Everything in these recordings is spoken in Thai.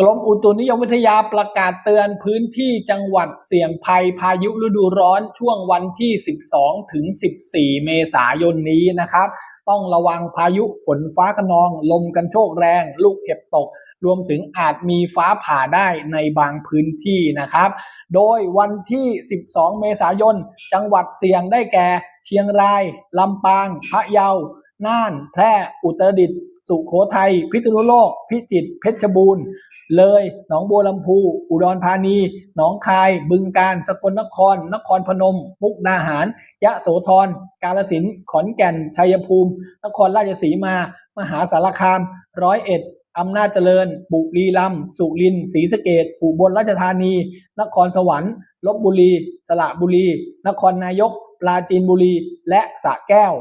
กรมอุตุนิยมวิทยาประกาศเตือนพื้นที่จังหวัดเสี่ยงภัยพายุฤดูร้อนช่วงวันที่ 12 ถึง 14 เมษายนนี้นะครับ ต้องระวังพายุฝนฟ้าขนอง ลมกันโชกแรง ลูกเห็บตก รวมถึงอาจมีฟ้าผ่าได้ในบางพื้นที่นะครับ โดยวันที่ 12 เมษายน จังหวัดเสี่ยงได้แก่ เชียงราย ลำปาง พะเยา น่าน แพร่ อุตรดิตถ์ สุโขทัย พิษณุโลก พิจิตร เพชรบูรณ์ เลย หนองบัวลำพู อุดรธานี หนองคาย บึงกาฬ สกลนคร นครพนม มุกดาหาร ยะโสธร กาฬสินธุ์ ขอนแก่น ชัยภูมิ นครราชสีมา มหาสารคาม ร้อยเอ็ดอำนาจเจริญ บุรีรัมย์ สุรินทร์ ศรีสะเกษอุบลราชธานี นครสวรรค์ ลบบุรี สระบุรี นครนายก ปราจีนบุรี และสระแก้ว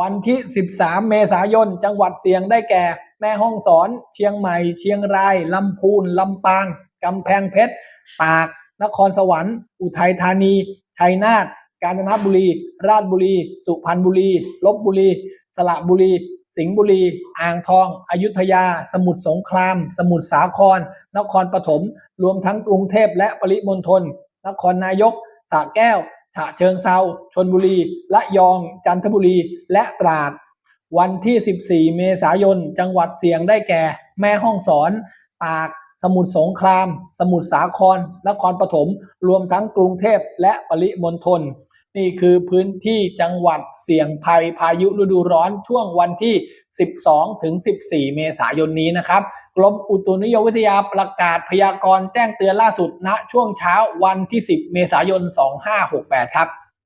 วันที่ 13 เมษายน จังหวัดเสียงได้แก่ แม่ฮ่องสอน เชียงใหม่ เชียงราย ลำพูน ลำปาง กำแพงเพชร ตาก นครสวรรค์ อุทัยธานี ชัยนาท กาญจนบุรี ราชบุรี สุพรรณบุรี ลบบุรี สระบุรี สิงห์บุรี อ่างทอง อยุธยา สมุทรสงคราม สมุทรสาคร นครปฐม รวมทั้งกรุงเทพและปริมณฑล นครนายกสระแก้ว ฉะเชิงเซาชนบุรี ละยอง จันทบุรี และตราด วันที่ 14 เมษายน จังหวัดเสียงได้แก่ แม่ฮ่องสอน ตาก สมุทรสงคราม สมุทรสาคร นครปฐม รวมทั้งกรุงเทพและปริมณฑล นี่คือพื้นที่จังหวัดเสี่ยงภัยพายุฤดูร้อนช่วงวันที่ 12 ถึง 14 เมษายนนี้นะครับ กรมอุตุนิยมวิทยาประกาศพยากรณ์แจ้งเตือนล่าสุดณช่วงเช้าวันที่ 10 เมษายน 2568 ครับ